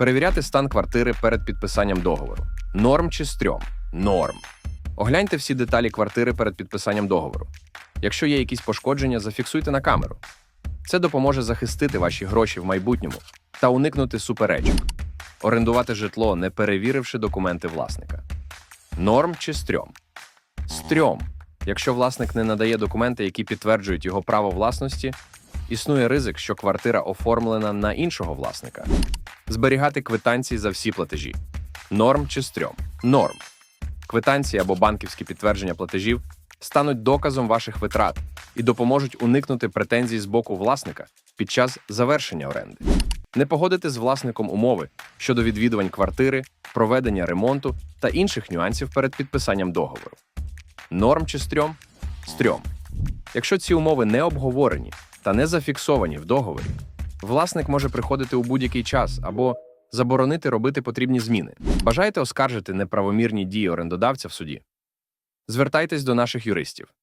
Перевіряти стан квартири перед підписанням договору. Норм чи стрьом? Норм. Огляньте всі деталі квартири перед підписанням договору. Якщо є якісь пошкодження, зафіксуйте на камеру. Це допоможе захистити ваші гроші в майбутньому та уникнути суперечок. Орендувати житло, не перевіривши документи власника. Норм чи стрьом? Стрьом. Якщо власник не надає документи, які підтверджують його право власності, існує ризик, що квартира оформлена на іншого власника. Зберігати квитанції за всі платежі. Норм чи стрьом? Норм. Квитанції або банківські підтвердження платежів стануть доказом ваших витрат і допоможуть уникнути претензій з боку власника під час завершення оренди. Не погодити з власником умови щодо відвідувань квартири, проведення ремонту та інших нюансів перед підписанням договору. Норм чи стрьом? Стрьом. Якщо ці умови не обговорені та не зафіксовані в договорі, власник може приходити у будь-який час або заборонити робити потрібні зміни. Бажаєте оскаржити неправомірні дії орендодавця в суді? Звертайтесь до наших юристів.